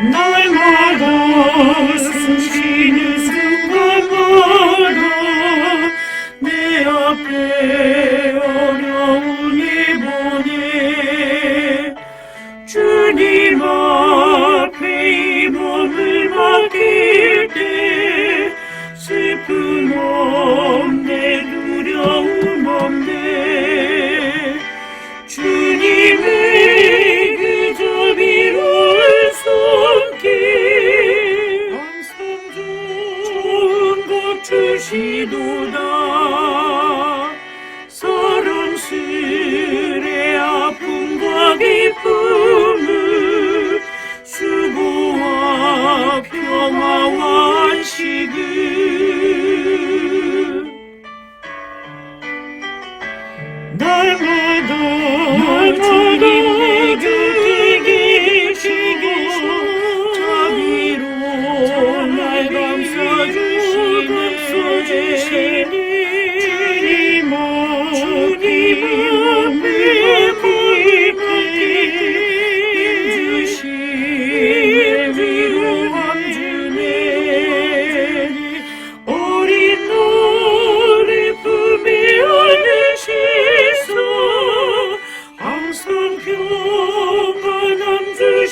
날마다 숨쉬는 순간마다 내 앞에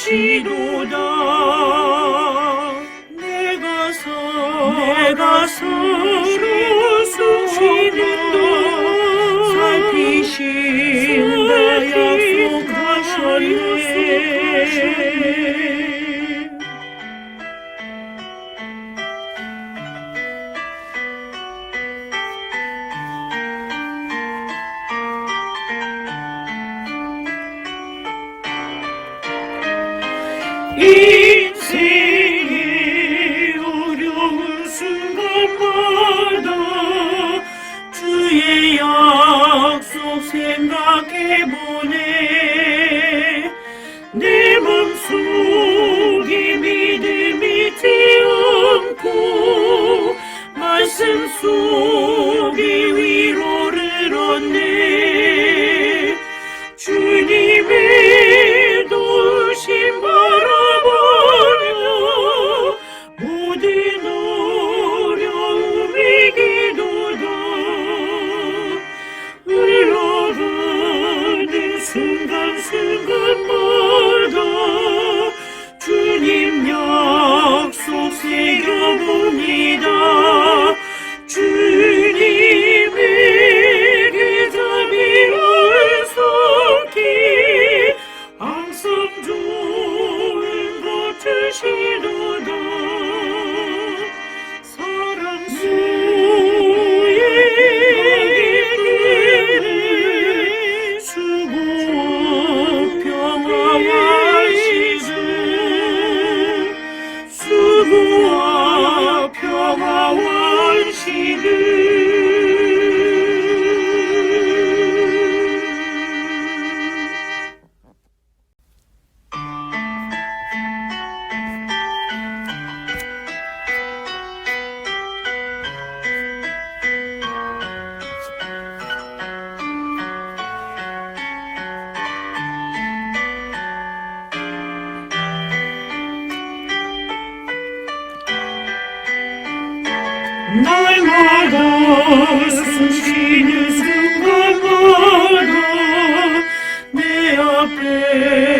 지도다 내가 서 내가 서 কাকে বলে 말씀시는 순간마다 내 앞에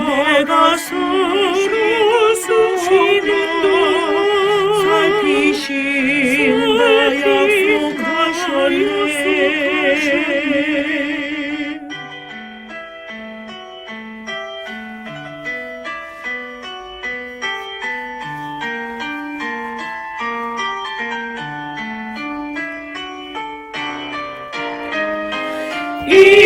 내가 서로 숨쉬는 동안 살피신 나 약속하셨네 Yeah.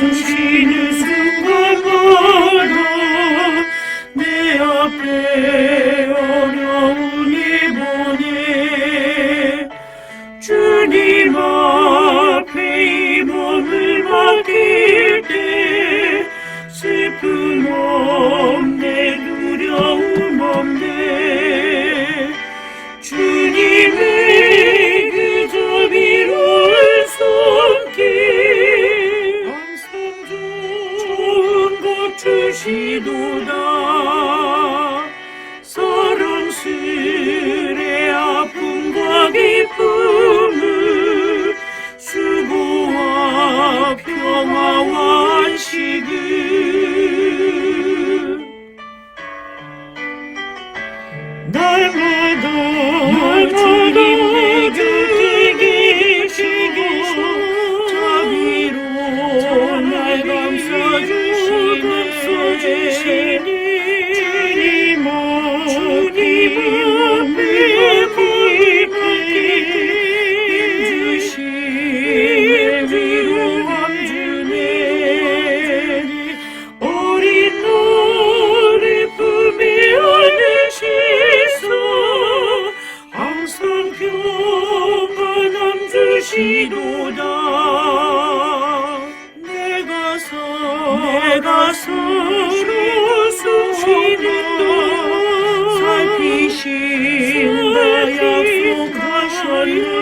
Christen 기도다. 사랑스레 아픔과 기쁨을 수고와 평화와 안식을 Hallelujah.